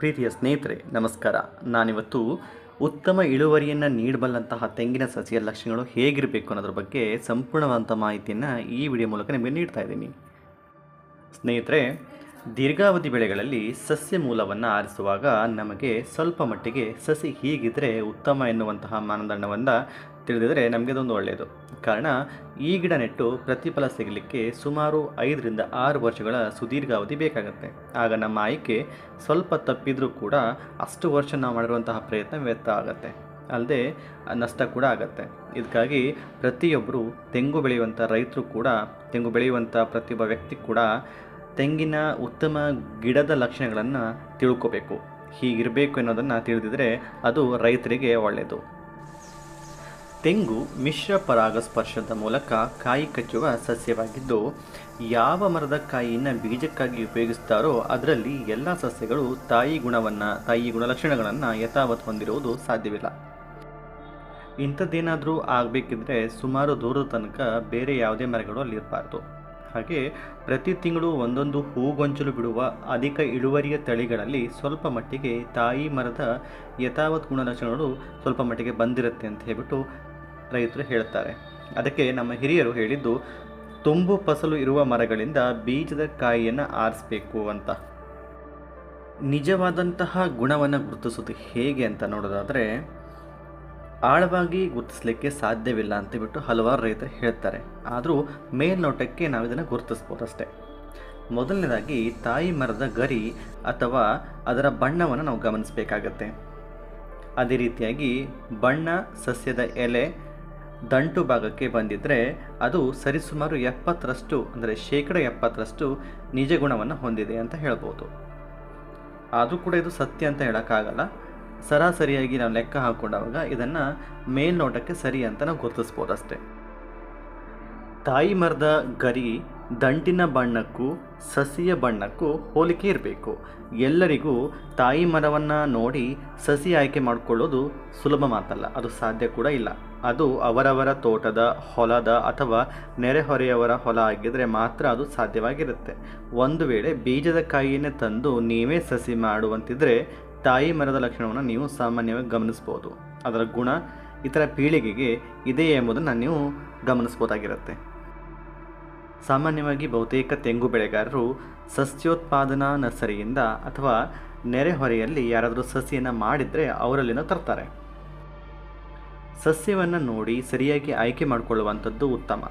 ಪ್ರೀತಿಯ ಸ್ನೇಹಿತರೆ, ನಮಸ್ಕಾರ. ನಾನಿವತ್ತು ಉತ್ತಮ ಇಳುವರಿಯನ್ನು ನೀಡಬಲ್ಲಂತಹ ತೆಂಗಿನ ಸಸಿಯ ಲಕ್ಷಣಗಳು ಹೇಗಿರಬೇಕು ಅನ್ನೋದ್ರ ಬಗ್ಗೆ ಸಂಪೂರ್ಣವಾದಂಥ ಮಾಹಿತಿಯನ್ನು ಈ ವಿಡಿಯೋ ಮೂಲಕ ನಿಮಗೆ ನೀಡ್ತಾ ಇದ್ದೀನಿ. ಸ್ನೇಹಿತರೆ, ದೀರ್ಘಾವಧಿ ಬೆಳೆಗಳಲ್ಲಿ ಸಸ್ಯ ಮೂಲವನ್ನು ಆರಿಸುವಾಗ ನಮಗೆ ಸ್ವಲ್ಪ ಮಟ್ಟಿಗೆ ಸಸಿ ಹೀಗಿದ್ದರೆ ಉತ್ತಮ ಎನ್ನುವಂತಹ ಮಾನದಂಡವನ್ನು ತಿಳಿದಿದರೆ ನಮಗೆ ಅದೊಂದು ಒಳ್ಳೆಯದು ಕಾರಣ, ಈ ಗಿಡ ನೆಟ್ಟು ಪ್ರತಿಫಲ ಸಿಗಲಿಕ್ಕೆ ಸುಮಾರು ಐದರಿಂದ ಆರು ವರ್ಷಗಳ ಸುದೀರ್ಘಾವಧಿ ಬೇಕಾಗುತ್ತೆ. ಆಗ ನಮ್ಮ ಆಯ್ಕೆ ಸ್ವಲ್ಪ ತಪ್ಪಿದರೂ ಕೂಡ ಅಷ್ಟು ವರ್ಷ ನಾವು ಮಾಡಿರುವಂತಹ ಪ್ರಯತ್ನ ವ್ಯರ್ಥ ಆಗುತ್ತೆ. ಅಲ್ಲದೆ, ನಷ್ಟ ಕೂಡ ಆಗುತ್ತೆ. ಇದಕ್ಕಾಗಿ ಪ್ರತಿಯೊಬ್ಬರು ತೆಂಗು ಬೆಳೆಯುವಂಥ ರೈತರು ಕೂಡ, ತೆಂಗು ಬೆಳೆಯುವಂಥ ಪ್ರತಿಯೊಬ್ಬ ವ್ಯಕ್ತಿ ಕೂಡ ತೆಂಗಿನ ಉತ್ತಮ ಗಿಡದ ಲಕ್ಷಣಗಳನ್ನು ತಿಳ್ಕೋಬೇಕು. ಹೀಗಿರಬೇಕು ಅನ್ನೋದನ್ನು ತಿಳಿದಿದ್ರೆ ಅದು ರೈತರಿಗೆ ಒಳ್ಳೆಯದು ತೆಂಗು ಮಿಶ್ರ ಪರಾಗಸ್ಪರ್ಶದ ಮೂಲಕ ಕಾಯಿ ಕಚ್ಚುವ ಸಸ್ಯವಾಗಿದ್ದು, ಯಾವ ಮರದ ಕಾಯಿಯನ್ನು ಬೀಜಕ್ಕಾಗಿ ಉಪಯೋಗಿಸ್ತಾರೋ ಅದರಲ್ಲಿ ಎಲ್ಲ ಸಸ್ಯಗಳು ತಾಯಿ ಗುಣವನ್ನು, ತಾಯಿ ಗುಣಲಕ್ಷಣಗಳನ್ನು ಯಥಾವತ್ ಹೊಂದಿರುವುದು ಸಾಧ್ಯವಿಲ್ಲ. ಇಂಥದ್ದೇನಾದರೂ ಆಗಬೇಕಿದ್ರೆ ಸುಮಾರು ದೂರದ ತನಕ ಬೇರೆ ಯಾವುದೇ ಮರಗಳು ಅಲ್ಲಿರಬಾರ್ದು. ಹಾಗೆ ಪ್ರತಿ ತಿಂಗಳು ಒಂದೊಂದು ಹೂಗೊಂಚಲು ಬಿಡುವ ಅಧಿಕ ಇಳುವರಿಯ ತಳಿಗಳಲ್ಲಿ ಸ್ವಲ್ಪ ಮಟ್ಟಿಗೆ ತಾಯಿ ಮರದ ಯಥಾವತ್ ಗುಣಲಕ್ಷಣಗಳು ಸ್ವಲ್ಪ ಮಟ್ಟಿಗೆ ಬಂದಿರುತ್ತೆ ಅಂತ ಹೇಳ್ಬಿಟ್ಟು ರೈತರು ಹೇಳ್ತಾರೆ. ಅದಕ್ಕೆ ನಮ್ಮ ಹಿರಿಯರು ಹೇಳಿದ್ದು, ತುಂಬು ಫಸಲು ಇರುವ ಮರಗಳಿಂದ ಬೀಜದ ಕಾಯಿಯನ್ನು ಆರಿಸಬೇಕು ಅಂತ. ನಿಜವಾದಂತಹ ಗುಣವನ್ನು ಗುರುತಿಸೋದು ಹೇಗೆ ಅಂತ ನೋಡೋದಾದರೆ, ಆಳವಾಗಿ ಗುರುತಿಸಲಿಕ್ಕೆ ಸಾಧ್ಯವಿಲ್ಲ ಅಂತ ಬಿಟ್ಟು ಹಲವಾರು ರೈತರು ಹೇಳ್ತಾರೆ. ಆದರೂ ಮೇಲ್ನೋಟಕ್ಕೆ ನಾವು ಇದನ್ನು ಗುರುತಿಸ್ಬೋದು ಅಷ್ಟೇ ಮೊದಲನೇದಾಗಿ, ತಾಯಿ ಮರದ ಗರಿ ಅಥವಾ ಅದರ ಬಣ್ಣವನ್ನು ನಾವು ಗಮನಿಸಬೇಕಾಗತ್ತೆ. ಅದೇ ರೀತಿಯಾಗಿ ಬಣ್ಣ, ಸಸ್ಯದ ಎಲೆ ದಂಟು ಭಾಗಕ್ಕೆ ಬಂದಿದ್ದರೆ ಅದು ಸರಿಸುಮಾರು ಎಪ್ಪತ್ತರಷ್ಟು, ಅಂದರೆ ಶೇಕಡ ಎಪ್ಪತ್ತರಷ್ಟು ನಿಜ ಗುಣವನ್ನು ಹೊಂದಿದೆ ಅಂತ ಹೇಳ್ಬೋದು. ಆದರೂ ಕೂಡ ಇದು ಸತ್ಯ ಅಂತ ಹೇಳೋಕ್ಕಾಗಲ್ಲ. ಸರಾಸರಿಯಾಗಿ ನಾವು ಲೆಕ್ಕ ಹಾಕೊಂಡಾಗ ಇದನ್ನು ಮೇಲ್ನೋಟಕ್ಕೆ ಸರಿ ಅಂತ ನಾವು ಗುರುತಿಸ್ಬೋದು ಅಷ್ಟೇ. ತಾಯಿ ಮರದ ಗರಿ, ದಂಟಿನ ಬಣ್ಣಕ್ಕೂ, ಸಸಿಯ ಬಣ್ಣಕ್ಕೂ ಹೋಲಿಕೆ ಇರಬೇಕು. ಎಲ್ಲರಿಗೂ ತಾಯಿ ಮರವನ್ನು ನೋಡಿ ಸಸಿ ಆಯ್ಕೆ ಮಾಡಿಕೊಳ್ಳೋದು ಸುಲಭ ಮಾತಲ್ಲ, ಅದು ಸಾಧ್ಯ ಕೂಡ ಇಲ್ಲ. ಅದು ಅವರವರ ತೋಟದ ಹೊಲದ ಅಥವಾ ನೆರೆಹೊರೆಯವರ ಹೊಲ ಆಗಿದ್ದರೆ ಮಾತ್ರ ಅದು ಸಾಧ್ಯವಾಗಿರುತ್ತೆ. ಒಂದು ವೇಳೆ ಬೀಜದ ಕಾಯಿಯನ್ನೇ ತಂದು ನೀವೇ ಸಸಿ ಮಾಡುವಂತಿದ್ರೆ ತಾಯಿ ಮರದ ಲಕ್ಷಣವನ್ನು ನೀವು ಸಾಮಾನ್ಯವಾಗಿ ಗಮನಿಸ್ಬೋದು. ಅದರ ಗುಣ ಇತರ ಪೀಳಿಗೆಗೆ ಇದೆಯೇ ಎಂಬುದನ್ನು ನೀವು ಗಮನಿಸ್ಬೋದಾಗಿರುತ್ತೆ. ಸಾಮಾನ್ಯವಾಗಿ ಬಹುತೇಕ ತೆಂಗು ಬೆಳೆಗಾರರು ಸಸ್ಯೋತ್ಪಾದನಾ ನರ್ಸರಿಯಿಂದ ಅಥವಾ ನೆರೆಹೊರೆಯಲ್ಲಿ ಯಾರಾದರೂ ಸಸಿಯನ್ನು ಮಾಡಿದರೆ ಅವರಲ್ಲಿನ ತರ್ತಾರೆ. ಸಸ್ಯವನ್ನು ನೋಡಿ ಸರಿಯಾಗಿ ಆಯ್ಕೆ ಮಾಡಿಕೊಳ್ಳುವಂಥದ್ದು ಉತ್ತಮ.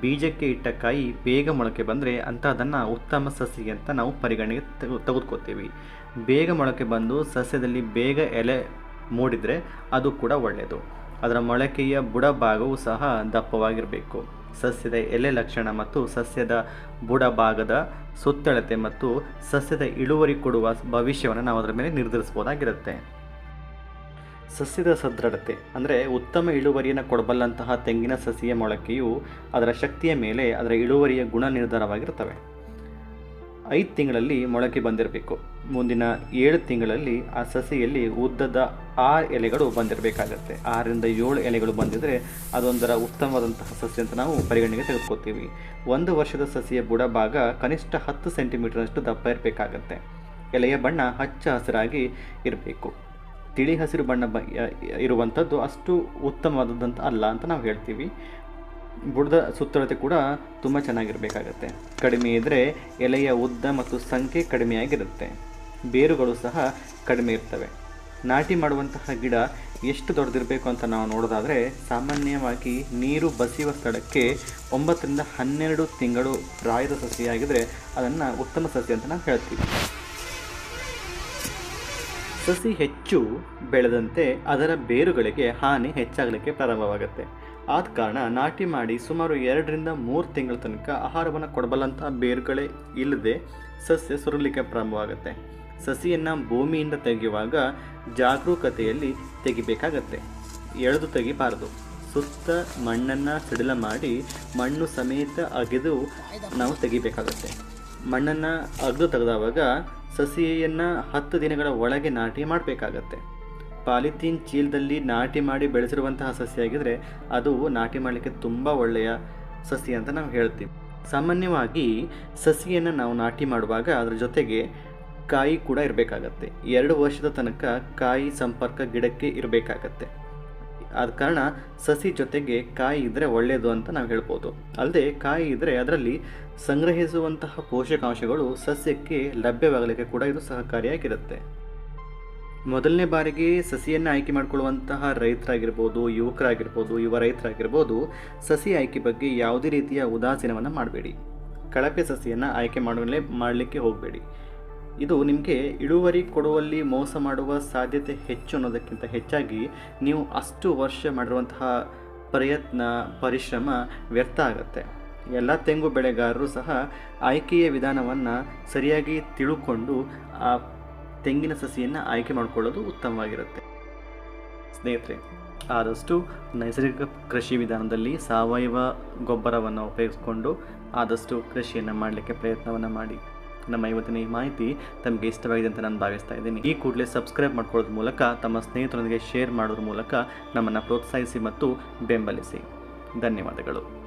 ಬೀಜಕ್ಕೆ ಇಟ್ಟ ಕಾಯಿ ಬೇಗ ಮೊಳಕೆ ಬಂದರೆ ಅಂಥದ್ದನ್ನು ಉತ್ತಮ ಸಸಿ ಅಂತ ನಾವು ಪರಿಗಣನೆಗೆ ತೆಗೆ ತೆಗೆದುಕೊತೀವಿ ಬೇಗ ಮೊಳಕೆ ಬಂದು ಸಸ್ಯದಲ್ಲಿ ಬೇಗ ಎಲೆ ಮೂಡಿದರೆ ಅದು ಕೂಡ ಒಳ್ಳೆಯದು ಅದರ ಮೊಳಕೆಯ ಬುಡ ಭಾಗವು ಸಹ ದಪ್ಪವಾಗಿರಬೇಕು. ಸಸ್ಯದ ಎಲೆ ಲಕ್ಷಣ ಮತ್ತು ಸಸ್ಯದ ಬುಡ ಭಾಗದ ಸುತ್ತಳತೆ ಮತ್ತು ಸಸ್ಯದ ಇಳುವರಿ ಕೊಡುವ ಭವಿಷ್ಯವನ್ನು ನಾವು ಅದರ ಮೇಲೆ ನಿರ್ಧರಿಸ್ಬೋದಾಗಿರುತ್ತೆ ಸಸ್ಯದ ಸದೃಢತೆ, ಅಂದರೆ ಉತ್ತಮ ಇಳುವರಿಯನ್ನು ಕೊಡಬಲ್ಲಂತಹ ತೆಂಗಿನ ಸಸಿಯ ಮೊಳಕೆಯು ಅದರ ಶಕ್ತಿಯ ಮೇಲೆ ಅದರ ಇಳುವರಿಯ ಗುಣ ನಿರ್ಧಾರವಾಗಿರ್ತವೆ ಐದು ತಿಂಗಳಲ್ಲಿ ಮೊಳಕೆ ಬಂದಿರಬೇಕು. ಮುಂದಿನ ಏಳು ತಿಂಗಳಲ್ಲಿ ಆ ಸಸಿಯಲ್ಲಿ ಉದ್ದದ ಆರು ಎಲೆಗಳು ಬಂದಿರಬೇಕಾಗತ್ತೆ. ಆರರಿಂದ ಏಳು ಎಲೆಗಳು ಬಂದಿದ್ದರೆ ಅದೊಂದರ ಉತ್ತಮವಾದಂತಹ ಸಸ್ಯ ಅಂತ ನಾವು ಪರಿಗಣನೆಗೆ ತೆಗೆದುಕೊತೀವಿ ಒಂದು ವರ್ಷದ ಸಸಿಯ ಬುಡ ಭಾಗ ಕನಿಷ್ಠ ಹತ್ತು ಸೆಂಟಿಮೀಟರ್ನಷ್ಟು ದಪ್ಪ ಇರಬೇಕಾಗತ್ತೆ. ಎಲೆಯ ಬಣ್ಣ ಹಚ್ಚ ಹಸಿರಾಗಿ ಇರಬೇಕು. ತಿಳಿ ಹಸಿರು ಬಣ್ಣ ಬ ಇರುವಂಥದ್ದು ಅಷ್ಟು ಉತ್ತಮವಾದದ್ದಂತ ಅಲ್ಲ ಅಂತ ನಾವು ಹೇಳ್ತೀವಿ. ಬುಡದ ಸುತ್ತಳತೆ ಕೂಡ ತುಂಬ ಚೆನ್ನಾಗಿರಬೇಕಾಗತ್ತೆ. ಕಡಿಮೆ ಇದ್ದರೆ ಎಲೆಯ ಉದ್ದ ಮತ್ತು ಸಂಖ್ಯೆ ಕಡಿಮೆಯಾಗಿರುತ್ತೆ. ಬೇರುಗಳು ಸಹ ಕಡಿಮೆ ಇರ್ತವೆ. ನಾಟಿ ಮಾಡುವಂತಹ ಗಿಡ ಎಷ್ಟು ದೊಡ್ಡದಿರಬೇಕು ಅಂತ ನಾವು ನೋಡೋದಾದರೆ ಸಾಮಾನ್ಯವಾಗಿ ನೀರು ಬಸಿಯುವ ಸ್ಥಳಕ್ಕೆ ಒಂಬತ್ತರಿಂದ ಹನ್ನೆರಡು ತಿಂಗಳು ಪ್ರಾಯದ ಸಸಿಯಾಗಿದ್ದರೆ ಅದನ್ನು ಉತ್ತಮ ಸಸಿ ಅಂತ ನಾವು ಹೇಳ್ತೀವಿ. ಸಸಿ ಹೆಚ್ಚು ಬೆಳೆದಂತೆ ಅದರ ಬೇರುಗಳಿಗೆ ಹಾನಿ ಹೆಚ್ಚಾಗಲಿಕ್ಕೆ ಪ್ರಾರಂಭವಾಗುತ್ತೆ. ಆದ ಕಾರಣ ನಾಟಿ ಮಾಡಿ ಸುಮಾರು ಎರಡರಿಂದ ಮೂರು ತಿಂಗಳ ತನಕ ಆಹಾರವನ್ನು ಕೊಡಬಲ್ಲಂತಹ ಬೇರುಗಳೇ ಇಲ್ಲದೆ ಸಸ್ಯ ಸುರಲಿಕ್ಕೆ ಪ್ರಾರಂಭವಾಗುತ್ತೆ. ಸಸಿಯನ್ನು ಭೂಮಿಯಿಂದ ತೆಗೆಯುವಾಗ ಜಾಗರೂಕತೆಯಲ್ಲಿ ತೆಗಿಬೇಕಾಗತ್ತೆ. ಎಳೆದು ತೆಗಿಬಾರದು. ಸುತ್ತ ಮಣ್ಣನ್ನು ಸಿಡಿಲ ಮಾಡಿ ಮಣ್ಣು ಸಮೇತ ಅಗೆದು ನಾವು ತೆಗಿಬೇಕಾಗತ್ತೆ. ಮಣ್ಣನ್ನು ಅಗ್ದು ತೆಗೆದವಾಗ ಸಸಿಯನ್ನು ಹತ್ತು ದಿನಗಳ ಒಳಗೆ ನಾಟಿ ಮಾಡಬೇಕಾಗತ್ತೆ. ಪಾಲಿಥೀನ್ ಚೀಲದಲ್ಲಿ ನಾಟಿ ಮಾಡಿ ಬೆಳೆಸಿರುವಂತಹ ಸಸ್ಯ ಆಗಿದ್ದರೆ ಅದು ನಾಟಿ ಮಾಡಲಿಕ್ಕೆ ತುಂಬ ಒಳ್ಳೆಯ ಸಸಿ ಅಂತ ನಾವು ಹೇಳ್ತೀವಿ. ಸಾಮಾನ್ಯವಾಗಿ ಸಸಿಯನ್ನು ನಾವು ನಾಟಿ ಮಾಡುವಾಗ ಅದರ ಜೊತೆಗೆ ಕಾಯಿ ಕೂಡ ಇರಬೇಕಾಗತ್ತೆ. ಎರಡು ವರ್ಷದ ತನಕ ಕಾಯಿ ಸಂಪರ್ಕ ಗಿಡಕ್ಕೆ ಇರಬೇಕಾಗತ್ತೆ. ಆದ ಕಾರಣ ಸಸಿ ಜೊತೆಗೆ ಕಾಯಿ ಇದ್ದರೆ ಒಳ್ಳೆಯದು ಅಂತ ನಾವು ಹೇಳ್ಬೋದು. ಅಲ್ಲದೆ ಕಾಯಿ ಇದ್ದರೆ ಅದರಲ್ಲಿ ಸಂಗ್ರಹಿಸುವಂತಹ ಪೋಷಕಾಂಶಗಳು ಸಸ್ಯಕ್ಕೆ ಲಭ್ಯವಾಗಲಿಕ್ಕೆ ಕೂಡ ಇದು ಸಹಕಾರಿಯಾಗಿರುತ್ತೆ. ಮೊದಲನೇ ಬಾರಿಗೆ ಸಸಿಯನ್ನು ಆಯ್ಕೆ ಮಾಡಿಕೊಳ್ಳುವಂತಹ ರೈತರಾಗಿರ್ಬೋದು, ಯುವಕರಾಗಿರ್ಬೋದು, ಯುವ ರೈತರಾಗಿರ್ಬೋದು ಸಸಿ ಆಯ್ಕೆ ಬಗ್ಗೆ ಯಾವುದೇ ರೀತಿಯ ಉದಾಸೀನವನ್ನು ಮಾಡಬೇಡಿ. ಕಳಪೆ ಸಸಿಯನ್ನು ಆಯ್ಕೆ ಮಾಡಲೇ ಮಾಡಲಿಕ್ಕೆ ಹೋಗಬೇಡಿ. ಇದು ನಿಮಗೆ ಇಳುವರಿ ಕೊಡುವಲ್ಲಿ ಮೋಸ ಮಾಡುವ ಸಾಧ್ಯತೆ ಹೆಚ್ಚು ಅನ್ನೋದಕ್ಕಿಂತ ಹೆಚ್ಚಾಗಿ ನೀವು ಅಷ್ಟು ವರ್ಷ ಮಾಡಿರುವಂತಹ ಪ್ರಯತ್ನ, ಪರಿಶ್ರಮ ವ್ಯರ್ಥ ಆಗುತ್ತೆ. ಎಲ್ಲ ತೆಂಗು ಬೆಳೆಗಾರರು ಸಹ ಆಯ್ಕೆಯ ವಿಧಾನವನ್ನು ಸರಿಯಾಗಿ ತಿಳುಕೊಂಡು ಆ ತೆಂಗಿನ ಸಸಿಯನ್ನು ಆಯ್ಕೆ ಮಾಡಿಕೊಳ್ಳೋದು ಉತ್ತಮವಾಗಿರುತ್ತೆ. ಸ್ನೇಹಿತರೆ, ಆದಷ್ಟು ನೈಸರ್ಗಿಕ ಕೃಷಿ ವಿಧಾನದಲ್ಲಿ ಸಾವಯವ ಗೊಬ್ಬರವನ್ನು ಉಪಯೋಗಿಸ್ಕೊಂಡು ಆದಷ್ಟು ಕೃಷಿಯನ್ನು ಮಾಡಲಿಕ್ಕೆ ಪ್ರಯತ್ನವನ್ನು ಮಾಡಿ. ನಮ್ಮ ಇವತ್ತಿನ ಈ ಮಾಹಿತಿ ತಮಗೆ ಇಷ್ಟವಾಗಿದೆ ಅಂತ ನಾನು ಭಾವಿಸ್ತಾ ಇದ್ದೀನಿ. ಈ ಕೂಡಲೇ ಸಬ್ಸ್ಕ್ರೈಬ್ ಮಾಡ್ಕೊಳ್ಳೋದ್ರ ಮೂಲಕ ತಮ್ಮ ಸ್ನೇಹಿತರೊಂದಿಗೆ ಶೇರ್ ಮಾಡೋದ್ರ ಮೂಲಕ ನಮ್ಮನ್ನು ಪ್ರೋತ್ಸಾಹಿಸಿ ಮತ್ತು ಬೆಂಬಲಿಸಿ. ಧನ್ಯವಾದಗಳು.